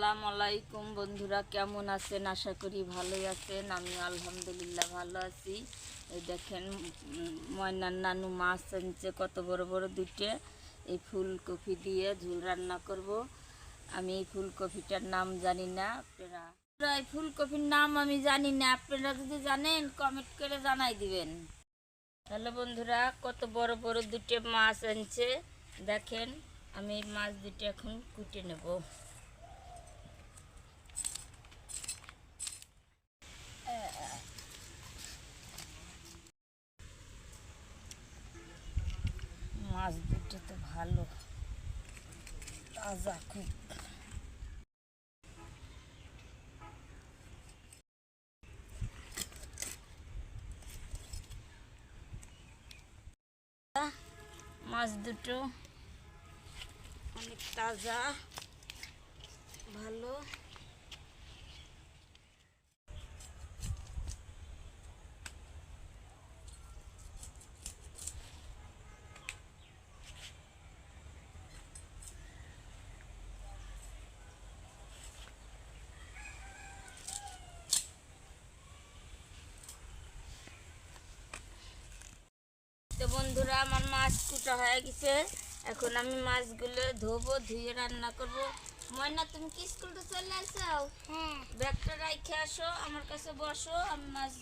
আসসালামু আলাইকুম বন্ধুরা, কেমন আছেন? আশা করি ভালোই আছেন। আমি আলহামদুলিল্লাহ ভালো আছি। এই দেখেন ময়নার নানু মাছ আনছে কত বড় বড় দুটো এই ফুলকপি দিয়ে ঝোল রান্না করব। আমি এই ফুলকপিটার নাম জানি না আপনারা। এই ফুলকপির নাম আমি জানি না। আপনারা যদি জানেন কমেন্ট করে জানাই দিবেন। হ্যালো বন্ধুরা, কত বড় বড় দুটো মাছ আনছে দেখেন, আমি মাছ দুটো এখন কুটে নেব। মাছ দুটো তো ভালো। তাজা খুব। মাছ দুটো। অনেক তাজা। ভালো। তো বন্ধুরা আমার মাছ কুটা হয়ে গেছে। এখন আমি মাছগুলো ধোবো ধুয়ে রান্না করব। ময়না তুমি কি স্কুলটা চলে আসো? হ্যাঁ। ব্যাগটা রাখে আসো আমার কাছে বসো আমি মাছ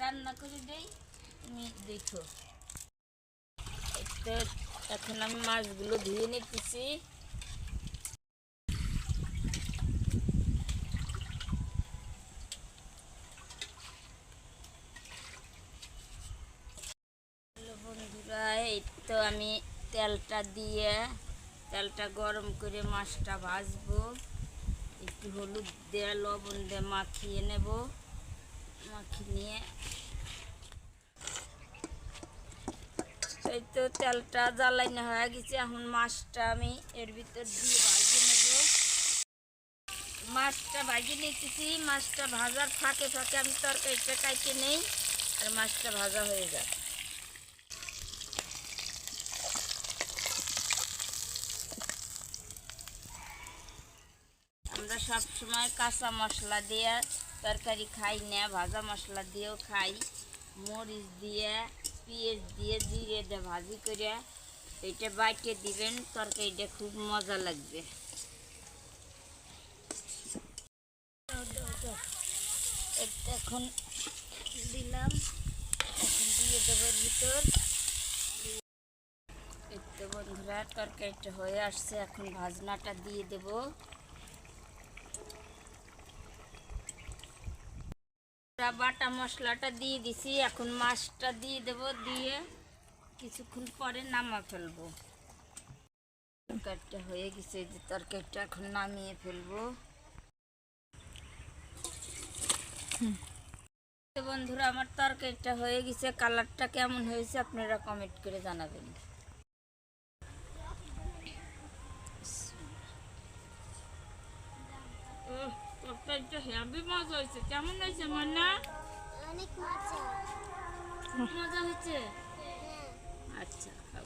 রান্না করে দেই। তুমি দেখো। তো এখন আমি মাছগুলো ধুয়ে নিতেছি হ্যালো বন্ধুরা এই তো আমি তেলটা দিয়ে, তেলটা গরম করে মাছটা ভাজবো। একটু হলুদ দিয়ে, লবণ দিয়ে মাখিয়ে নেব। মাখিয়ে নিয়ে। এই তো তেলটা জ্বালাইনা হয়ে গেছে, এখন মাছটা আমি এর ভিতর দিয়ে ভাজে নেব। মাছটা ভাজে নিতেছি, মাছটা ভাজার ফাঁকে ফাঁকে আমি তরকারিটা কাইতে নেই, আর মাছটা ভাজা হয়ে যায় সব সময় কাঁচা মশলা দিয়ে তরকারি খাই না ভাজা মশলা দিয়েও খাই। মরিচ দিয়ে, পেঁয়াজ দিয়ে জিরে দিয়ে ভাজি করে এটা বাইটে দিবেন, তরকারিটা খুব মজা লাগবে। এখন দিলাম। এখন দিয়ে দেবো ভিতর। তো বন্ধুরা, তরকারিটা হয়ে আসছে। এখন ভাজনাটা দিয়ে দেবো। বাটা মশলাটা দিয়ে দিছি, এখন মাছটা দিয়ে দেব, দিয়ে কিছুক্ষণ পরে নামা ফেলব। তরকারিটা হয়ে গেছে যে তরকারিটা এখন নামিয়ে ফেলব। বন্ধুরা, আমার তরকারিটা হয়ে গেছে, কালারটা কেমন হয়েছে আপনারা কমেন্ট করে জানাবেন। তরকারিটা হেভি মজা হয়েছে। কেমন হয়েছে মন্না? অনেক মজা। মজা হয়েছে? আচ্ছা আচ্ছা